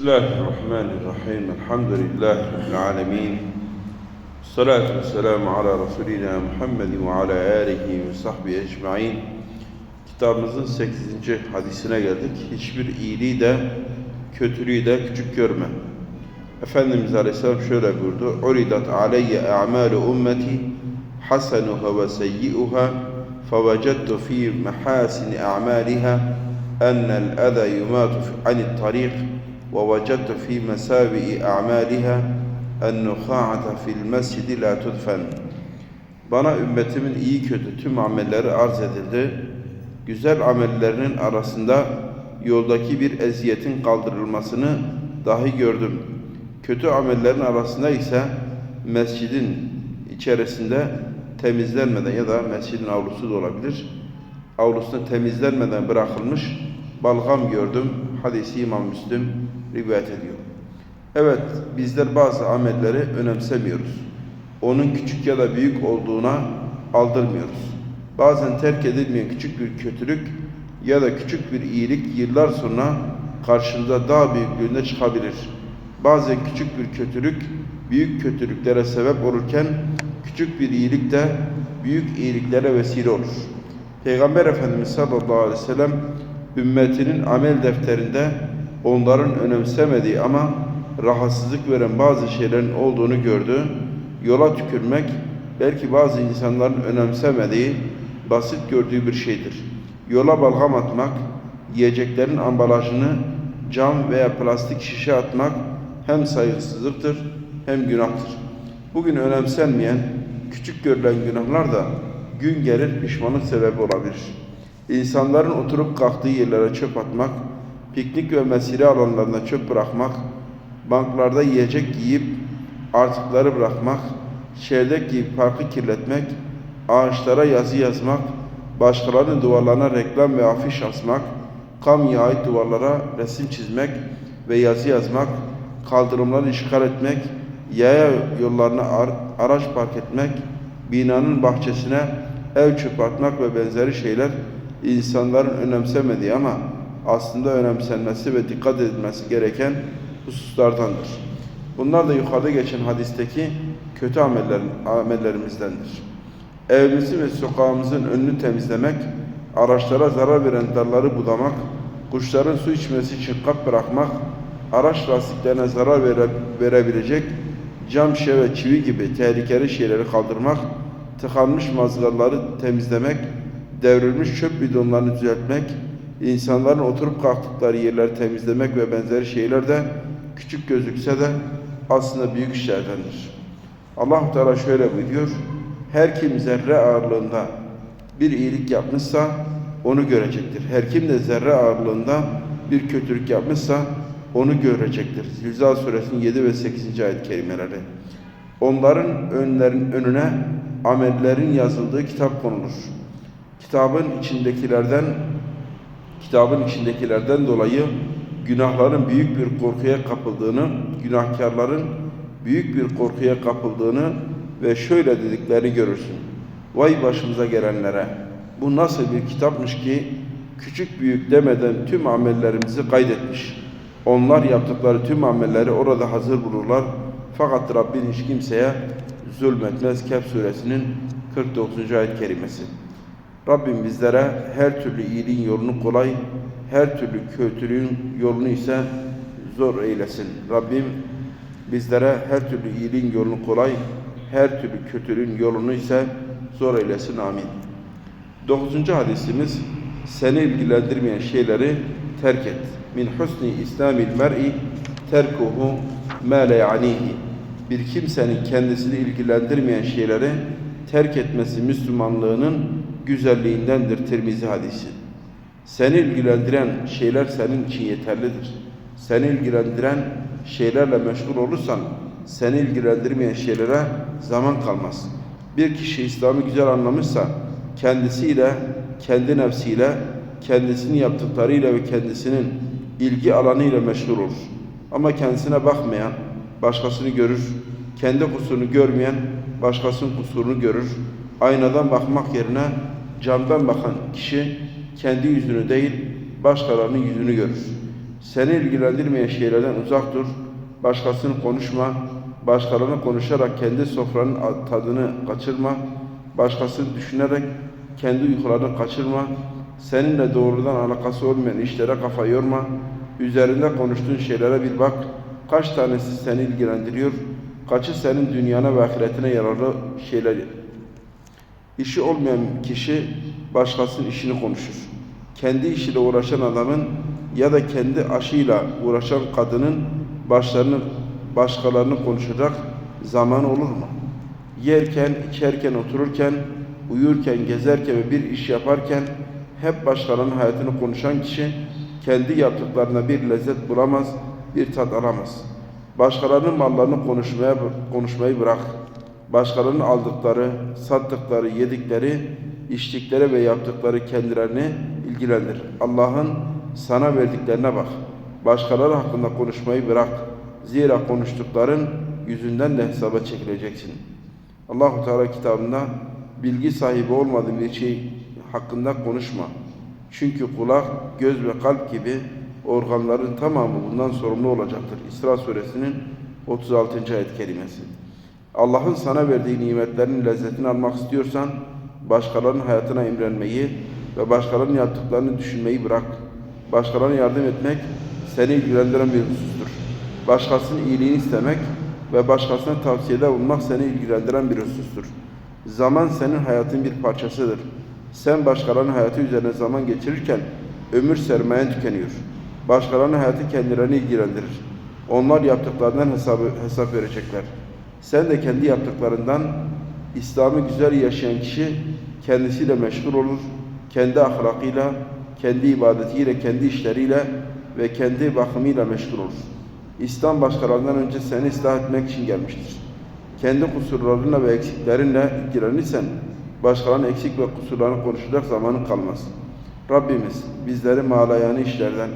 بسم الله الرحمن الرحيم الحمد لله رب العالمين الصلاة والسلام على Resulina Muhammed ve ala alihi ve sahbihi ecmain Kitabımızın 8. hadisine geldik. Hiçbir iyiliği de kötülüğü de küçük görme. Efendimiz Aleyhisselam şöyle buyurdu. Uridat aleyye a'malu ummeti hasanuha ve seyyi'uha فوجدت في محاسن أعمالها أن الأذى يمات عن الطريق ووجدت في مساوئ أعمالها النخاعة في المسجد لا تدفن Bana ümmetimin iyi kötü tüm amelleri arz edildi. Güzel amellerinin arasında yoldaki bir eziyetin kaldırılmasını dahi gördüm. Kötü amellerin arasında ise mescidin içerisinde temizlenmeden ya da mescidin avlusu da olabilir. Avlusunda temizlenmeden bırakılmış balgam gördüm. Hadisi İmam Müslim rivayet ediyor. Evet, bizler bazı amelleri önemsemiyoruz. Onun küçük ya da büyük olduğuna aldırmıyoruz. Bazen terk edilmeyen küçük bir kötülük ya da küçük bir iyilik yıllar sonra karşımıza daha büyüklüğünde çıkabilir. Bazen küçük bir kötülük büyük kötülüklere sebep olurken küçük bir iyilik de büyük iyiliklere vesile olur. Peygamber Efendimiz sallallahu aleyhi ve sellem ümmetinin amel defterinde onların önemsemediği ama rahatsızlık veren bazı şeylerin olduğunu gördü. Yola tükürmek belki bazı insanların önemsemediği, basit gördüğü bir şeydir. Yola balgam atmak, yiyeceklerin ambalajını cam veya plastik şişe atmak hem saygısızlıktır hem günahtır. Bugün önemsenmeyen, küçük görülen günahlar da gün gelir pişmanlık sebebi olabilir. İnsanların oturup kalktığı yerlere çöp atmak, piknik ve mesire alanlarına çöp bırakmak, banklarda yiyecek yiyip artıkları bırakmak, giyip parkı kirletmek, ağaçlara yazı yazmak, başkalarının duvarlarına reklam ve afiş asmak, kamuya ait duvarlara resim çizmek ve yazı yazmak, kaldırımları işgal etmek, yaya yollarına ar- araç park etmek, binanın bahçesine ev çöp atmak ve benzeri şeyler insanların önemsemediği ama aslında önemsenmesi ve dikkat edilmesi gereken hususlardandır. Bunlar da yukarıda geçen hadisteki kötü amellerin, amellerimizdendir. Evimizin ve sokağımızın önünü temizlemek, araçlara zarar veren dalları budamak, kuşların su içmesi için kap bırakmak, araç lastiklerine zarar vere, verebilecek cam şişe ve çivi gibi tehlikeli şeyleri kaldırmak, tıkanmış mazgalları temizlemek, devrilmiş çöp bidonlarını düzeltmek, insanların oturup kalktıkları yerleri temizlemek ve benzeri şeyler de küçük gözükse de aslında büyük işlerdendir. allah Teala şöyle buyuruyor, her kim zerre ağırlığında bir iyilik yapmışsa onu görecektir. Her kim de zerre ağırlığında bir kötülük yapmışsa onu görecektir. Zilzal suresinin 7 ve 8. ayet kelimeleri. Onların önlerin önüne amellerin yazıldığı kitap konulur. Kitabın içindekilerden kitabın içindekilerden dolayı günahların büyük bir korkuya kapıldığını, günahkarların büyük bir korkuya kapıldığını ve şöyle dediklerini görürsün. Vay başımıza gelenlere! Bu nasıl bir kitapmış ki küçük büyük demeden tüm amellerimizi kaydetmiş. Onlar yaptıkları tüm amelleri orada hazır bulurlar. Fakat Rabbin hiç kimseye zulmetmez. Kehf suresinin 49. ayet kerimesi. Rabbim bizlere her türlü iyiliğin yolunu kolay, her türlü kötülüğün yolunu ise zor eylesin. Rabbim bizlere her türlü iyiliğin yolunu kolay, her türlü kötülüğün yolunu ise zor eylesin. Amin. Dokuzuncu hadisimiz seni ilgilendirmeyen şeyleri terk et. Min husni islamil mer'i terkuhu ma ya'nihi. Bir kimsenin kendisini ilgilendirmeyen şeyleri terk etmesi Müslümanlığının güzelliğindendir Tirmizi hadisi. Seni ilgilendiren şeyler senin için yeterlidir. Seni ilgilendiren şeylerle meşgul olursan seni ilgilendirmeyen şeylere zaman kalmaz. Bir kişi İslam'ı güzel anlamışsa kendisiyle, kendi nefsiyle, kendisinin yaptıklarıyla ve kendisinin ilgi alanıyla meşgul olur. Ama kendisine bakmayan, başkasını görür, kendi kusurunu görmeyen, başkasının kusurunu görür. Aynadan bakmak yerine camdan bakan kişi kendi yüzünü değil, başkalarının yüzünü görür. Seni ilgilendirmeyen şeylerden uzak dur. Başkasını konuşma. Başkalarını konuşarak kendi sofranın tadını kaçırma. Başkasını düşünerek kendi uykularını kaçırma. Seninle doğrudan alakası olmayan işlere kafa yorma. Üzerinde konuştuğun şeylere bir bak. Kaç tanesi seni ilgilendiriyor? Kaçı senin dünyana ve ahiretine yararlı şeyler İşi olmayan kişi başkasının işini konuşur. Kendi işiyle uğraşan adamın ya da kendi aşıyla uğraşan kadının başlarını başkalarını konuşacak zaman olur mu? Yerken, içerken, otururken, uyurken, gezerken ve bir iş yaparken hep başkalarının hayatını konuşan kişi kendi yaptıklarına bir lezzet bulamaz, bir tat alamaz. Başkalarının mallarını konuşmaya konuşmayı bırak başkalarının aldıkları, sattıkları, yedikleri, içtikleri ve yaptıkları kendilerini ilgilendir. Allah'ın sana verdiklerine bak. Başkaları hakkında konuşmayı bırak. Zira konuştukların yüzünden de hesaba çekileceksin. Allahu Teala kitabında bilgi sahibi olmadığın bir şey hakkında konuşma. Çünkü kulak, göz ve kalp gibi organların tamamı bundan sorumlu olacaktır. İsra suresinin 36. ayet kelimesi. Allah'ın sana verdiği nimetlerin lezzetini almak istiyorsan başkalarının hayatına imrenmeyi ve başkalarının yaptıklarını düşünmeyi bırak. Başkalarına yardım etmek seni ilgilendiren bir husustur. Başkasının iyiliğini istemek ve başkasına tavsiyede bulunmak seni ilgilendiren bir husustur. Zaman senin hayatın bir parçasıdır. Sen başkalarının hayatı üzerine zaman geçirirken ömür sermayen tükeniyor. Başkalarının hayatı kendilerini ilgilendirir. Onlar yaptıklarından hesabı, hesap verecekler. Sen de kendi yaptıklarından İslam'ı güzel yaşayan kişi kendisiyle meşgul olur, kendi ahlakıyla, kendi ibadetiyle, kendi işleriyle ve kendi bakımıyla meşgul olur. İslam başkalarından önce seni ıslah etmek için gelmiştir. Kendi kusurlarınla ve eksiklerinle ilgilenirsen başkalarının eksik ve kusurlarını konuşacak zamanın kalmaz. Rabbimiz bizleri mağlayanı işlerden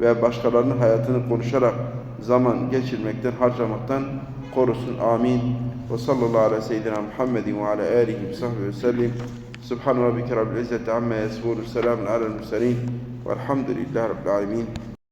ve başkalarının hayatını konuşarak zaman geçirmekten, harcamaktan korusun. Amin. Ve sallallahu ve seyyidina Muhammedin ve ala alihi ve sahbihi ve sellim. Subhan rabbike rabbil izzeti amma yasifun. Selamun alel murselin. Velhamdülillahi rabbil alemin.